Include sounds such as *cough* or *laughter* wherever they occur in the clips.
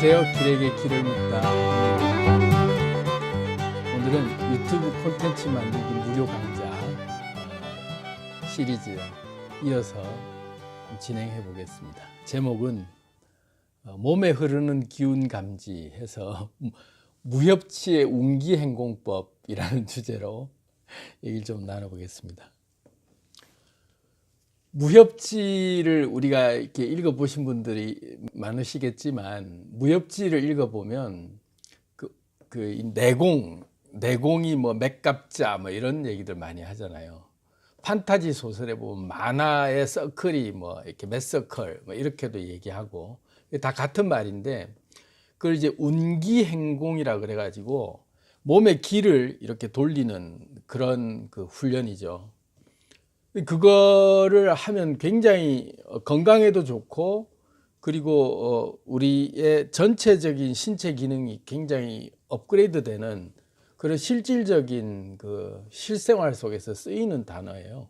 안녕하세요. 길에게 길을 묻다. 오늘은 유튜브 콘텐츠 만들기 무료 강좌 어, 시리즈 이어서 진행해 보겠습니다. 제목은 어, 몸에 흐르는 기운 감지 해서 *laughs* 무협치의 운기 행공법이라는 주제로 얘기를 좀 나눠보겠습니다. 무협지를 우리가 이렇게 읽어보신 분들이 많으시겠지만 무협지를 읽어보면 그, 그이 내공 내공이 뭐 맥갑자 뭐 이런 얘기들 많이 하잖아요. 판타지 소설에 보면 만화의 서클이 뭐 이렇게 몇 서클 뭐 이렇게도 얘기하고 다 같은 말인데 그걸 이제 운기 행공이라 그래가지고 몸의 기를 이렇게 돌리는 그런 그 훈련이죠. 그거를 하면 굉장히 건강에도 좋고 그리고 어, 우리의 전체적인 신체 기능이 굉장히 업그레이드 되는 그런 실질적인 그 실생활 속에서 쓰이는 단어예요.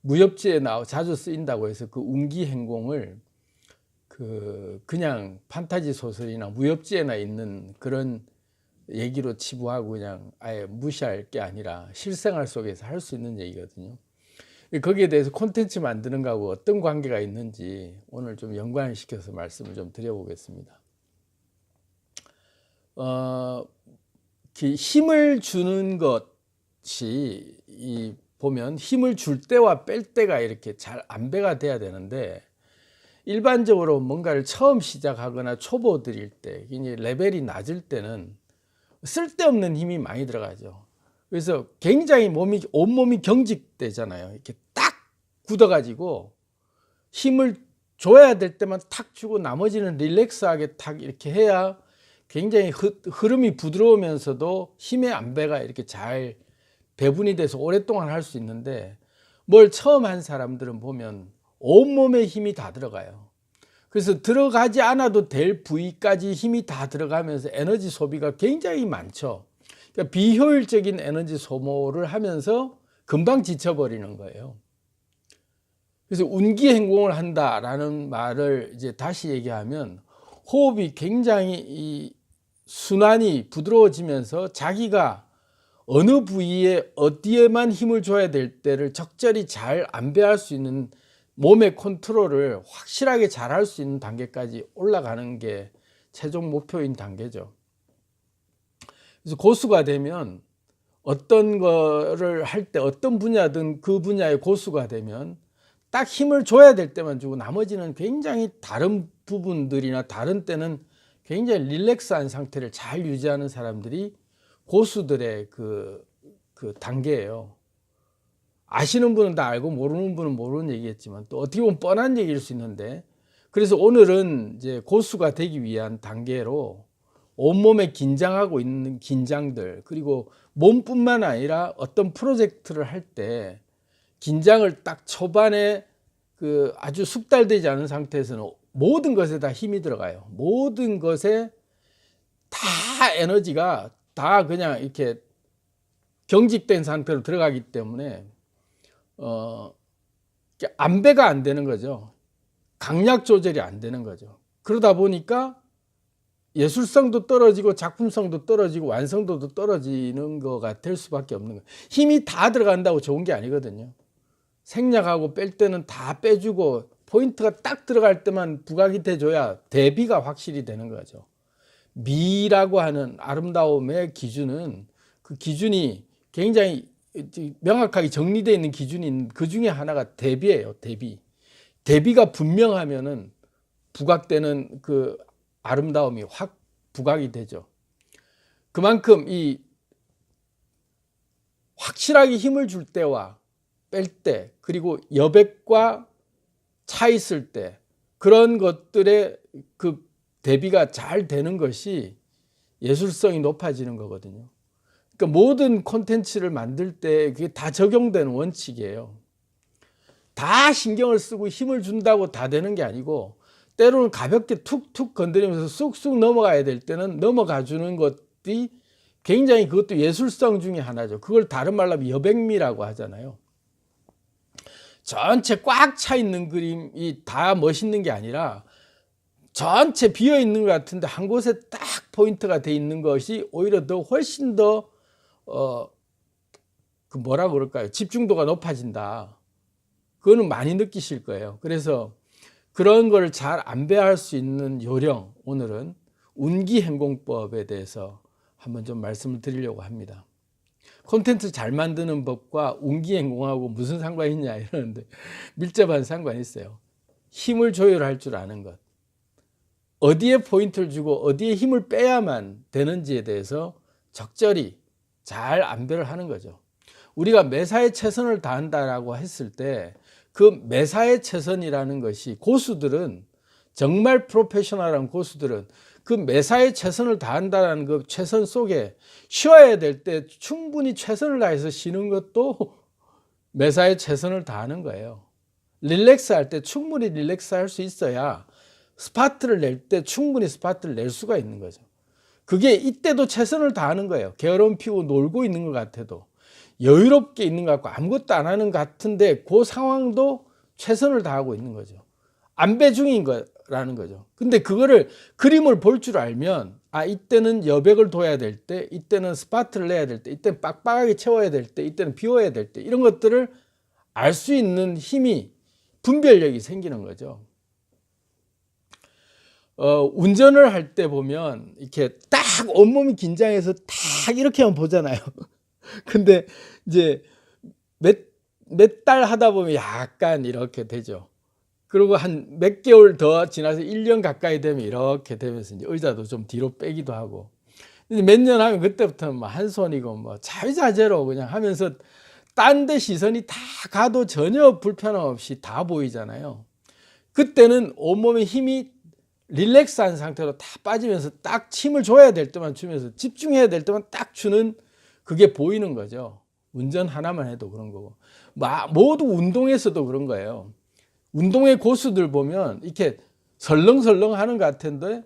무협지에 나 자주 쓰인다고 해서 그 운기 행공을 그 그냥 판타지 소설이나 무협지에나 있는 그런 얘기로 치부하고 그냥 아예 무시할 게 아니라 실생활 속에서 할 수 있는 얘기거든요. 거기에 대해서 콘텐츠 만드는 거하고 어떤 관계가 있는지 오늘 좀 연관시켜서 말씀을 좀 드려보겠습니다. 어, 그 힘을 주는 것이 이 보면 힘을 줄 때와 뺄 때가 이렇게 잘 안배가 돼야 되는데 일반적으로 뭔가를 처음 시작하거나 초보들일 때, 레벨이 낮을 때는 쓸데없는 힘이 많이 들어가죠. 그래서 굉장히 몸이 온몸이 경직되잖아요. 이렇게 딱 굳어가지고 힘을 줘야 될 때만 탁 주고 나머지는 릴렉스하게 탁 이렇게 해야 굉장히 흐, 흐름이 부드러우면서도 힘의 안배가 이렇게 잘 배분이 돼서 오랫동안 할 수 있는데 뭘 처음 한 사람들은 보면 온몸에 힘이 다 들어가요. 그래서 들어가지 않아도 될 부위까지 힘이 다 들어가면서 에너지 소비가 굉장히 많죠. 그러니까 비효율적인 에너지 소모를 하면서 금방 지쳐버리는 거예요. 그래서 운기 행공을 한다라는 말을 이제 다시 얘기하면 호흡이 굉장히 이 순환이 부드러워지면서 자기가 어느 부위에 어디에만 힘을 줘야 될 때를 적절히 잘 안배할 수 있는 몸의 컨트롤을 확실하게 잘 할 수 있는 단계까지 올라가는 게 최종 목표인 단계죠. 그래서 고수가 되면 어떤 거를 할 때 어떤 분야든 그 분야의 고수가 되면 딱 힘을 줘야 될 때만 주고 나머지는 굉장히 다른 부분들이나 다른 때는 굉장히 릴렉스한 상태를 잘 유지하는 사람들이 고수들의 그, 그 단계예요. 아시는 분은 다 알고 모르는 분은 모르는 얘기겠지만 또 어떻게 보면 뻔한 얘기일 수 있는데 그래서 오늘은 이제 고수가 되기 위한 단계로 온몸에 긴장하고 있는 긴장들 그리고 몸뿐만 아니라 어떤 프로젝트를 할 때 긴장을 딱 초반에 그 아주 숙달되지 않은 상태에서는 모든 것에 다 힘이 들어가요. 모든 것에 다 에너지가 다 그냥 이렇게 경직된 상태로 들어가기 때문에 어 안배가 안 되는 거죠. 강약 조절이 안 되는 거죠. 그러다 보니까 예술성도 떨어지고 작품성도 떨어지고 완성도도 떨어지는 거가 될 수밖에 없는 거예요. 힘이 다 들어간다고 좋은 게 아니거든요. 생략하고 뺄 때는 다 빼주고 포인트가 딱 들어갈 때만 부각이 돼줘야 대비가 확실히 되는 거죠. 미라고 하는 아름다움의 기준은 그 기준이 굉장히 명확하게 정리되어 있는 있는 그 중에 하나가 대비예요. 대비. 대비가 분명하면은 부각되는 그 아름다움이 확 부각이 되죠. 그만큼 이 확실하게 힘을 줄 때와 뺄 때, 그리고 여백과 차 있을 때, 그런 것들의 그 대비가 잘 되는 것이 예술성이 높아지는 거거든요. 그러니까 모든 콘텐츠를 만들 때 그게 다 적용되는 원칙이에요. 다 신경을 쓰고 힘을 준다고 다 되는 게 아니고 때로는 가볍게 툭툭 건드리면서 쑥쑥 넘어가야 될 때는 넘어가 주는 것이 굉장히 그것도 예술성 중에 하나죠. 그걸 다른 말로 하면 여백미라고 하잖아요. 전체 꽉 차 있는 그림이 다 멋있는 게 아니라 전체 비어 있는 것 같은데 한 곳에 딱 포인트가 돼 있는 것이 오히려 더 훨씬 더 어, 그 뭐라 그럴까요? 집중도가 높아진다. 그거는 많이 느끼실 거예요. 그래서 그런 걸 잘 안배할 수 있는 요령 오늘은 운기 행공법에 대해서 한번 좀 말씀을 드리려고 합니다. 콘텐츠 잘 만드는 법과 운기 행공하고 무슨 상관이 있냐 이러는데 밀접한 상관이 있어요. 힘을 조율할 줄 아는 것. 어디에 포인트를 주고 어디에 힘을 빼야만 되는지에 대해서 적절히 잘 안배를 하는 거죠. 우리가 매사에 최선을 다한다라고 했을 때 그 매사에 최선이라는 것이 고수들은 정말 프로페셔널한 고수들은 그 매사에 최선을 다한다라는 그 최선 속에 쉬어야 될 때 충분히 최선을 다해서 쉬는 것도 매사에 최선을 다하는 거예요. 릴렉스 할 때 충분히 릴렉스 할 수 있어야 스파트를 낼 때 충분히 스파트를 낼 수가 있는 거죠. 그게 이때도 최선을 다하는 거예요. 게으름 피우고 놀고 있는 것 같아도 여유롭게 있는 것 같고 아무것도 안 하는 것 같은데 그 상황도 최선을 다하고 있는 거죠. 안배 중인 거 라는 거죠. 근데 그거를 그림을 볼 줄 알면 아 이때는 여백을 둬야 될 때, 이때는 스파트를 내야 될 때, 이때는 빡빡하게 채워야 될 때, 이때는 비워야 될 때 이런 것들을 알 수 있는 힘이 분별력이 생기는 거죠. 어, 운전을 할 때 보면 이렇게 딱 온몸이 긴장해서 딱 이렇게만 보잖아요. *laughs* 근데 이제 몇, 몇 달 하다 보면 약간 이렇게 되죠. 그리고 한 몇 개월 더 지나서 1년 가까이 되면 이렇게 되면서 이제 의자도 좀 뒤로 빼기도 하고. 몇 년 하면 그때부터는 뭐 한 손이고 뭐 자유자재로 그냥 하면서 딴 데 시선이 다 가도 전혀 불편함 없이 다 보이잖아요. 그때는 온몸에 힘이 릴렉스한 상태로 다 빠지면서 딱 힘을 줘야 될 때만 주면서 집중해야 될 때만 딱 주는 그게 보이는 거죠. 운전 하나만 해도 그런 거고. 모두 운동에서도 그런 거예요. 운동의 고수들 보면 이렇게 설렁설렁 하는 것 같은데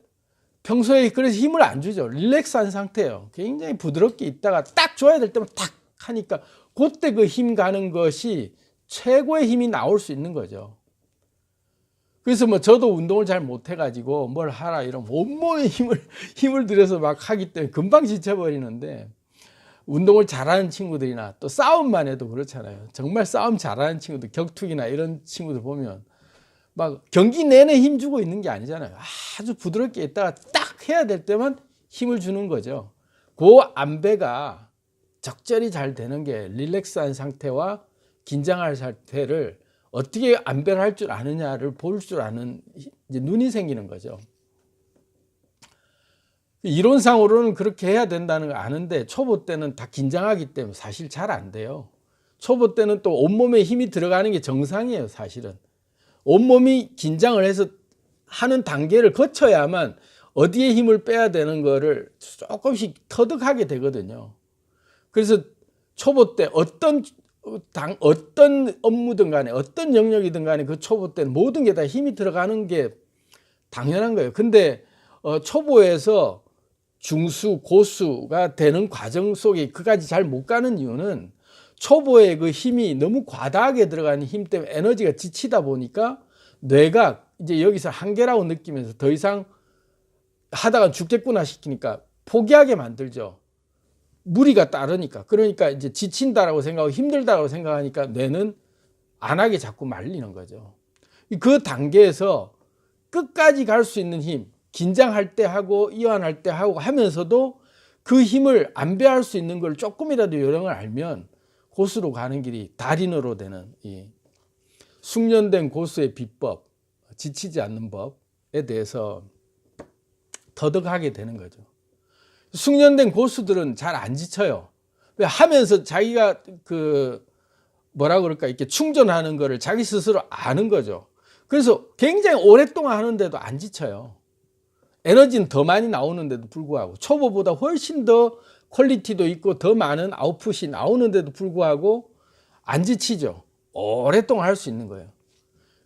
평소에 그래서 힘을 안 주죠. 릴렉스한 상태예요. 굉장히 부드럽게 있다가 딱 줘야 될 때만 탁 하니까 그때 그 힘 가는 것이 최고의 힘이 나올 수 있는 거죠. 그래서 뭐 저도 운동을 잘 못해가지고 뭘 하라 이러면 온몸에 힘을, *laughs* 힘을 들여서 막 하기 때문에 금방 지쳐버리는데 운동을 잘하는 친구들이나 또 싸움만 해도 그렇잖아요. 정말 싸움 잘하는 친구들, 격투기나 이런 친구들 보면 막 경기 내내 힘 주고 있는 게 아니잖아요. 아주 부드럽게 있다가 딱 해야 될 때만 힘을 주는 거죠. 그 안배가 적절히 잘 되는 게 릴렉스한 상태와 긴장할 상태를 어떻게 안배를 할 줄 아느냐를 볼 줄 아는 눈이 생기는 거죠. 이론상으로는 그렇게 해야 된다는 걸 아는데 초보 때는 다 긴장하기 때문에 사실 잘 안 돼요. 초보 때는 또 온몸에 힘이 들어가는 게 정상이에요, 사실은. 온몸이 긴장을 해서 하는 단계를 거쳐야만 어디에 힘을 빼야 되는 거를 조금씩 터득하게 되거든요. 그래서 초보 때 어떤 당, 어떤 업무든 간에 어떤 영역이든 간에 그 초보 때는 모든 게 다 힘이 들어가는 게 당연한 거예요. 근데 어, 초보에서 중수, 고수가 되는 과정 속에 그까지 잘 못 가는 이유는 초보의 그 힘이 너무 과다하게 들어가는 힘 때문에 에너지가 지치다 보니까 뇌가 이제 여기서 한계라고 느끼면서 더 이상 하다가 죽겠구나 시키니까 포기하게 만들죠. 무리가 따르니까. 그러니까 이제 지친다라고 생각하고 힘들다고 생각하니까 뇌는 안 하게 자꾸 말리는 거죠. 그 단계에서 끝까지 갈 수 있는 힘, 긴장할 때 하고 이완할 때 하고 하면서도 그 힘을 안배할 수 있는 걸 조금이라도 요령을 알면 고수로 가는 길이 달인으로 되는 이 숙련된 고수의 비법, 지치지 않는 법에 대해서 터득하게 되는 거죠. 숙련된 고수들은 잘 안 지쳐요. 왜 하면서 자기가 그 뭐라 그럴까 이렇게 충전하는 거를 자기 스스로 아는 거죠. 그래서 굉장히 오랫동안 하는데도 안 지쳐요. 에너지는 더 많이 나오는데도 불구하고 초보보다 훨씬 더 퀄리티도 있고 더 많은 아웃풋이 나오는데도 불구하고 안 지치죠. 오랫동안 할 수 있는 거예요.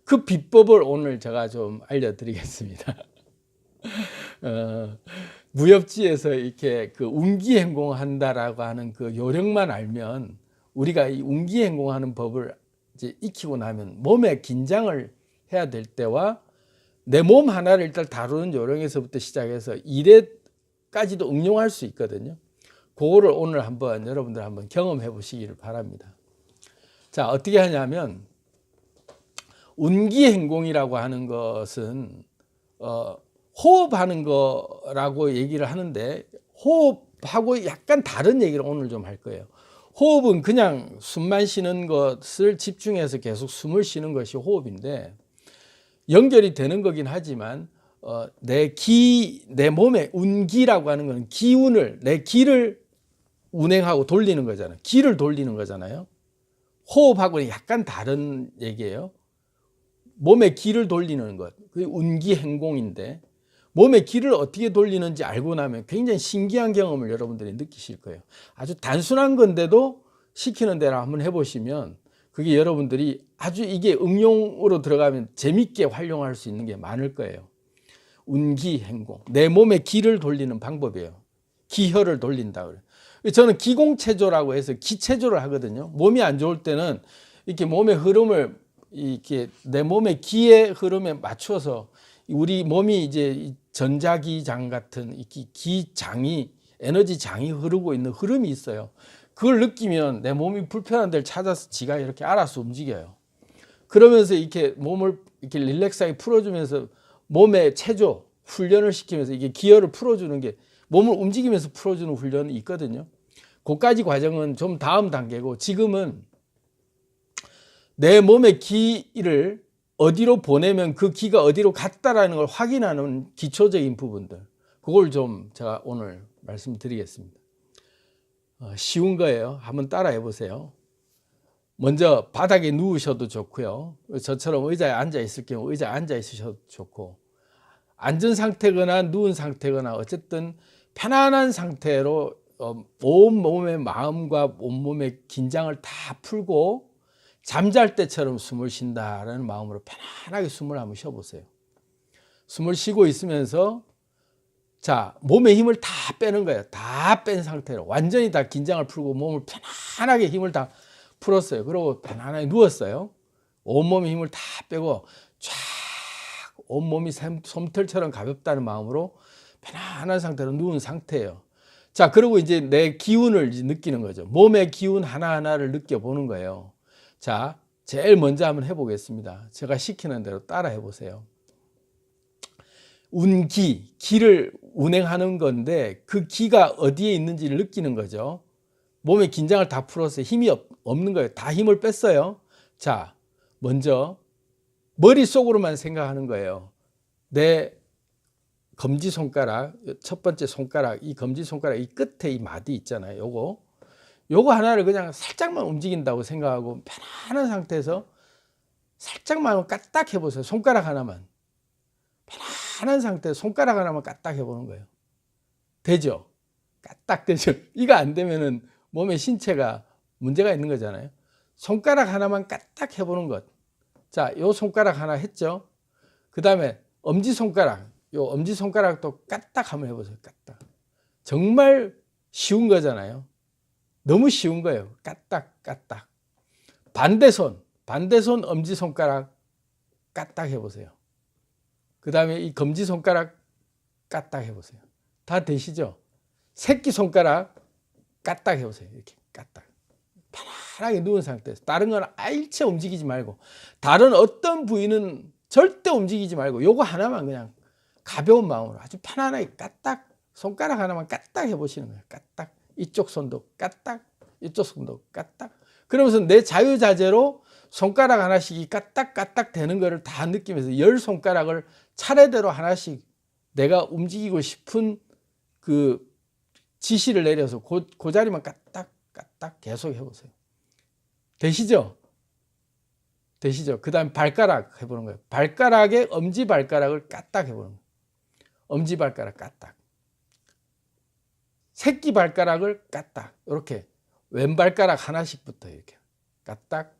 그 비법을 오늘 제가 좀 알려드리겠습니다. *laughs* 어, 무협지에서 이렇게 그 운기 행공한다라고 하는 그 요령만 알면 우리가 이 운기 행공하는 법을 이제 익히고 나면 몸에 긴장을 해야 될 때와 내 몸 하나를 일단 다루는 요령에서부터 시작해서 일에까지도 응용할 수 있거든요. 그거를 오늘 한번 여러분들 한번 경험해 보시기를 바랍니다. 자, 어떻게 하냐면 운기 행공이라고 하는 것은 어, 호흡하는 거라고 얘기를 하는데 호흡하고 약간 다른 얘기를 오늘 좀 할 거예요. 호흡은 그냥 숨만 쉬는 것을 집중해서 계속 숨을 쉬는 것이 호흡인데 연결이 되는 거긴 하지만 어, 내 기, 내 몸의 운기라고 하는 것은 기운을 내 기를 운행하고 돌리는 거잖아요. 기를 돌리는 거잖아요. 호흡하고는 약간 다른 얘기예요. 몸의 기를 돌리는 것, 그게 운기 행공인데 몸의 기를 어떻게 돌리는지 알고 나면 굉장히 신기한 경험을 여러분들이 느끼실 거예요. 아주 단순한 건데도 시키는 대로 한번 해보시면 그게 여러분들이 아주 이게 응용으로 들어가면 재밌게 활용할 수 있는 게 많을 거예요. 운기 행공. 내 몸의 기를 돌리는 방법이에요. 기혈을 돌린다 그래요. 저는 기공체조라고 해서 기체조를 하거든요. 몸이 안 좋을 때는 이렇게 몸의 흐름을 이렇게 내 몸의 기의 흐름에 맞춰서 우리 몸이 이제 전자기장 같은 기장이 에너지 장이 흐르고 있는 흐름이 있어요. 그걸 느끼면 내 몸이 불편한 데를 찾아서 지가 이렇게 알아서 움직여요. 그러면서 이렇게 몸을 이렇게 릴렉스하게 풀어주면서 몸의 체조 훈련을 시키면서 이게 기혈을 풀어주는 게 몸을 움직이면서 풀어주는 훈련이 있거든요. 그까지 과정은 좀 다음 단계고 지금은 내 몸의 기를 어디로 보내면 그 기가 어디로 갔다라는 걸 확인하는 기초적인 부분들 그걸 좀 제가 오늘 말씀드리겠습니다. 어, 쉬운 거예요. 한번 따라해 보세요. 먼저 바닥에 누우셔도 좋고요. 저처럼 의자에 앉아 있을 경우 의자에 앉아 있으셔도 좋고 앉은 상태거나 누운 상태거나 어쨌든 편안한 상태로 어, 온 몸의 마음과 온 몸의 긴장을 다 풀고 잠잘 때처럼 숨을 쉰다라는 마음으로 편안하게 숨을 한번 쉬어보세요. 숨을 쉬고 있으면서 자 몸의 힘을 다 빼는 거예요. 다 뺀 상태로 완전히 다 긴장을 풀고 몸을 편안하게 힘을 다 풀었어요. 그리고 편안하게 누웠어요. 온몸의 힘을 다 빼고 쫙 온몸이 솜- 솜털처럼 가볍다는 마음으로 편안한 상태로 누운 상태예요. 자, 그리고 이제 내 기운을 느끼는 거죠. 몸의 기운 하나하나를 느껴보는 거예요. 자, 제일 먼저 한번 해보겠습니다. 제가 시키는 대로 따라 해보세요. 운기, 기를 운행하는 건데 그 기가 어디에 있는지를 느끼는 거죠. 몸의 긴장을 다 풀어서 힘이 없, 없는 거예요. 다 힘을 뺐어요. 자, 먼저 머릿속으로만 생각하는 거예요. 내 검지 손가락, 첫 번째 손가락, 이 검지 손가락 이 끝에 이 마디 있잖아요. 요거. 요거 하나를 그냥 살짝만 움직인다고 생각하고 편안한 상태에서 살짝만 까딱 해보세요. 손가락 하나만. 편안한 상태에서 손가락 하나만 까딱 해보는 거예요. 되죠? 까딱 되죠? *laughs* 이거 안 되면은 몸의 신체가 문제가 있는 거잖아요. 손가락 하나만 까딱 해보는 것. 자, 요 손가락 하나 했죠? 그 다음에 엄지손가락, 요 엄지손가락도 까딱 한번 해보세요. 까딱. 정말 쉬운 거잖아요. 너무 쉬운 거예요. 까딱, 까딱. 반대손, 반대손 엄지손가락 까딱 해보세요. 그 다음에 이 검지손가락 까딱 해보세요. 다 되시죠? 새끼손가락 까딱 해보세요. 이렇게 까딱. 편안하게 누운 상태에서 다른 건 아일체 움직이지 말고 다른 어떤 부위는 절대 움직이지 말고 요거 하나만 그냥 가벼운 마음으로 아주 편안하게 까딱 손가락 하나만 까딱 해보시는 거예요. 까딱 이쪽 손도 까딱 이쪽 손도 까딱 그러면서 내 자유자재로 손가락 하나씩 이 까딱 까딱 되는 거를 다 느끼면서 열 손가락을 차례대로 하나씩 내가 움직이고 싶은 그 지시를 내려서 그, 그 자리만 까딱 까딱 계속 해보세요. 되시죠? 되시죠? 그 다음 발가락 해보는 거예요. 발가락에 엄지 발가락을 까딱 해보는 거예요. 엄지 발가락 까딱. 새끼 발가락을 까딱. 이렇게 왼발가락 하나씩부터 이렇게 까딱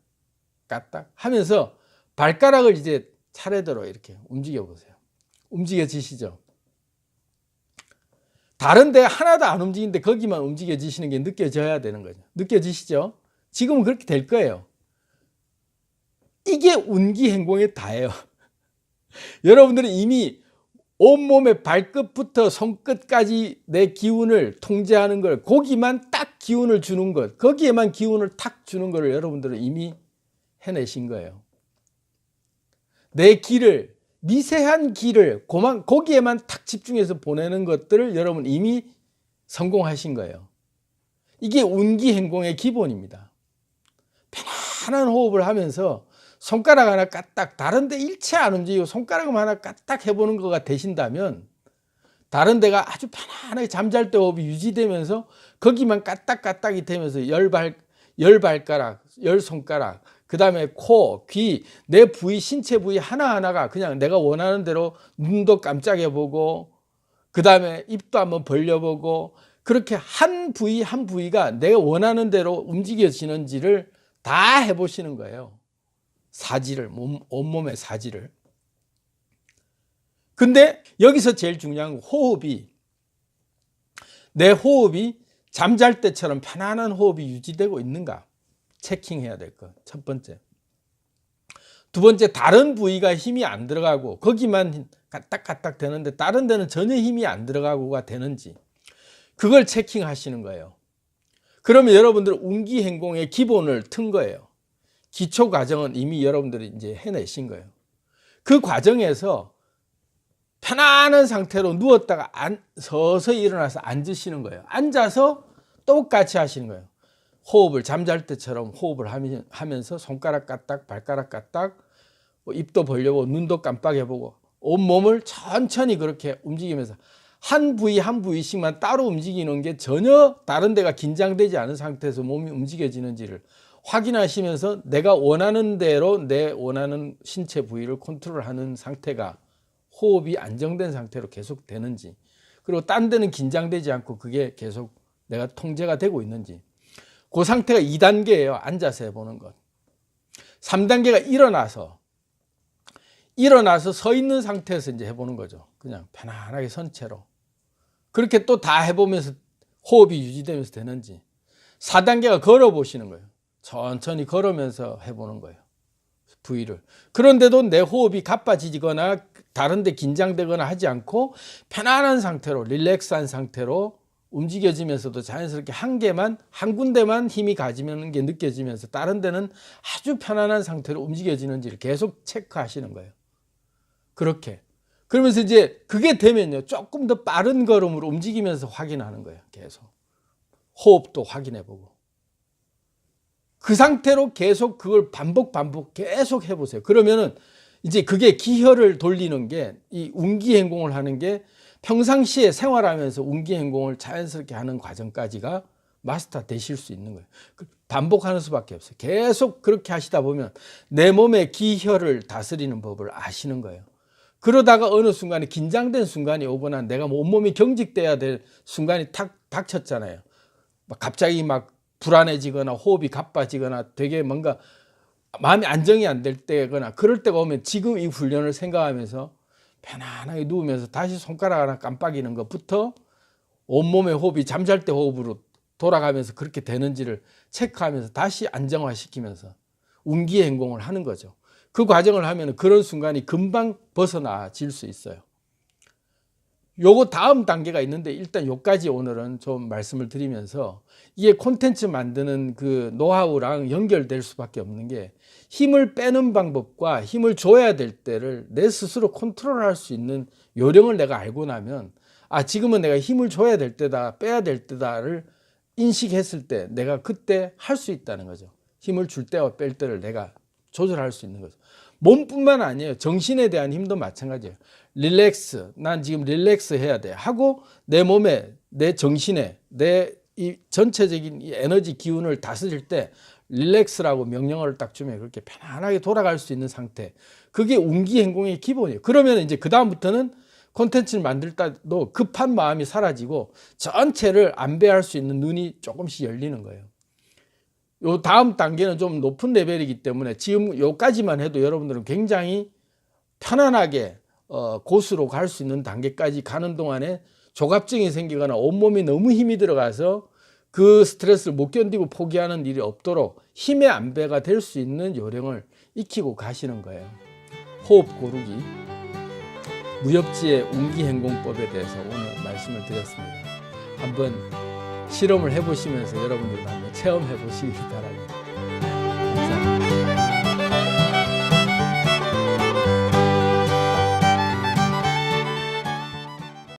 까딱 하면서 발가락을 이제 차례대로 이렇게 움직여 보세요. 움직여지시죠? 다른데 하나도 안 움직이는데 거기만 움직여지시는 게 느껴져야 되는 거죠. 느껴지시죠? 지금은 그렇게 될 거예요. 이게 운기 행공의 다예요. *laughs* 여러분들은 이미 온몸의 발끝부터 손끝까지 내 기운을 통제하는 걸 거기만 딱 기운을 주는 것 거기에만 기운을 탁 주는 것을 여러분들은 이미 해내신 거예요. 내 길을 미세한 길을 고만, 거기에만 탁 집중해서 보내는 것들을 여러분 이미 성공하신 거예요. 이게 운기 행공의 기본입니다. 편안한 호흡을 하면서 손가락 하나 까딱 다른데 일체 안 움직이고 손가락 하나 까딱 해보는 거가 되신다면 다른 데가 아주 편안하게 잠잘 때 호흡이 유지되면서 거기만 까딱까딱이 되면서 열 발 열 발가락, 열 손가락, 그 다음에 코, 귀, 내 부위, 신체 부위 하나하나가 그냥 내가 원하는 대로 눈도 깜짝해 보고, 그 다음에 입도 한번 벌려보고, 그렇게 한 부위 한 부위가 내가 원하는 대로 움직여지는지를 다 해보시는 거예요. 사지를, 몸, 온몸의 사지를. 근데 여기서 제일 중요한 건 호흡이, 내 호흡이 잠잘 때처럼 편안한 호흡이 유지되고 있는가 체킹해야 될 것. 첫 번째. 두 번째, 다른 부위가 힘이 안 들어가고 거기만 까딱까딱 되는데 다른 데는 전혀 힘이 안 들어가고가 되는지 그걸 체킹하시는 거예요. 그러면 여러분들 운기 행공의 기본을 튼 거예요. 기초 과정은 이미 여러분들이 이제 해내신 거예요. 그 과정에서 편안한 상태로 누웠다가 안, 서서히 일어나서 앉으시는 거예요. 앉아서 똑같이 하시는 거예요. 호흡을 잠잘 때처럼 호흡을 하면- 하면서 손가락 까딱 발가락 까딱 뭐 입도 벌려보고 눈도 깜빡해보고 온몸을 천천히 그렇게 움직이면서 한 부위 한 부위씩만 따로 움직이는 게 전혀 다른 데가 긴장되지 않은 상태에서 몸이 움직여지는지를 확인하시면서 내가 원하는 대로 내 원하는 신체 부위를 컨트롤하는 상태가 호흡이 안정된 상태로 계속 되는지 그리고 딴 데는 긴장되지 않고 그게 계속 내가 통제가 되고 있는지 그 상태가 2단계예요. 앉아서 해보는 것. 3단계가 일어나서 일어나서 서 있는 상태에서 이제 해보는 거죠. 그냥 편안하게 선 채로. 그렇게 또 다 해보면서 호흡이 유지되면서 되는지. 4단계가 걸어 보시는 거예요. 천천히 걸으면서 해보는 거예요. 부위를. 그런데도 내 호흡이 가빠지거나 다른데 긴장되거나 하지 않고 편안한 상태로 릴렉스한 상태로 움직여지면서도 자연스럽게 한 개만 한 군데만 힘이 가지는 게 느껴지면서 다른 데는 아주 편안한 상태로 움직여지는지를 계속 체크하시는 거예요. 그렇게 그러면서 이제 그게 되면요 조금 더 빠른 걸음으로 움직이면서 확인하는 거예요. 계속 호흡도 확인해보고 그 상태로 계속 그걸 반복 반복 계속 해보세요. 그러면은 이제 그게 기혈을 돌리는 게 이 운기 행공을 하는 게 평상시에 생활하면서 운기 행공을 자연스럽게 하는 과정까지가 마스터 되실 수 있는 거예요. 그 반복하는 수밖에 없어요. 계속 그렇게 하시다 보면 내 몸의 기혈을 다스리는 법을 아시는 거예요. 그러다가 어느 순간에 긴장된 순간이 오거나 내가 뭐 온몸이 경직돼야 될 순간이 탁 닥쳤잖아요. 막 갑자기 막 불안해지거나 호흡이 가빠지거나 되게 뭔가 마음이 안정이 안 될 때거나 그럴 때가 오면 지금 이 훈련을 생각하면서 편안하게 누우면서 다시 손가락 하나 깜빡이는 것부터 온몸의 호흡이 잠잘 때 호흡으로 돌아가면서 그렇게 되는지를 체크하면서 다시 안정화시키면서 운기 행공을 하는 거죠. 그 과정을 하면 그런 순간이 금방 벗어나질 수 있어요. 요거 다음 단계가 있는데 일단 요까지 오늘은 좀 말씀을 드리면서 이게 콘텐츠 만드는 그 노하우랑 연결될 수밖에 없는 게 힘을 빼는 방법과 힘을 줘야 될 때를 내 스스로 컨트롤할 수 있는 요령을 내가 알고 나면 아 지금은 내가 힘을 줘야 될 때다 빼야 될 때다를 인식했을 때 내가 그때 할 수 있다는 거죠. 힘을 줄 때와 뺄 때를 내가 조절할 수 있는 거죠. 몸뿐만 아니에요. 정신에 대한 힘도 마찬가지예요. 릴렉스, 난 지금 릴렉스 해야 돼. 하고 내 몸에, 내 정신에, 내 이 전체적인 이 에너지 기운을 다스릴 때 릴렉스라고 명령어를 딱 주면 그렇게 편안하게 돌아갈 수 있는 상태. 그게 운기 행공의 기본이에요. 그러면 이제 그다음부터는 콘텐츠를 만들 때도 급한 마음이 사라지고 전체를 안배할 수 있는 눈이 조금씩 열리는 거예요. 요 다음 단계는 좀 높은 레벨이기 때문에 지금 요까지만 해도 여러분들은 굉장히 편안하게 어, 고수로 갈 수 있는 단계까지 가는 동안에 조갑증이 생기거나 온몸이 너무 힘이 들어가서 그 스트레스를 못 견디고 포기하는 일이 없도록 힘의 안배가 될 수 있는 요령을 익히고 가시는 거예요. 호흡 고르기. 무협지의 운기행공법에 대해서 오늘 말씀을 드렸습니다. 한번 실험을 해보시면서 여러분들도 한번 체험해 보시기 바랍니다.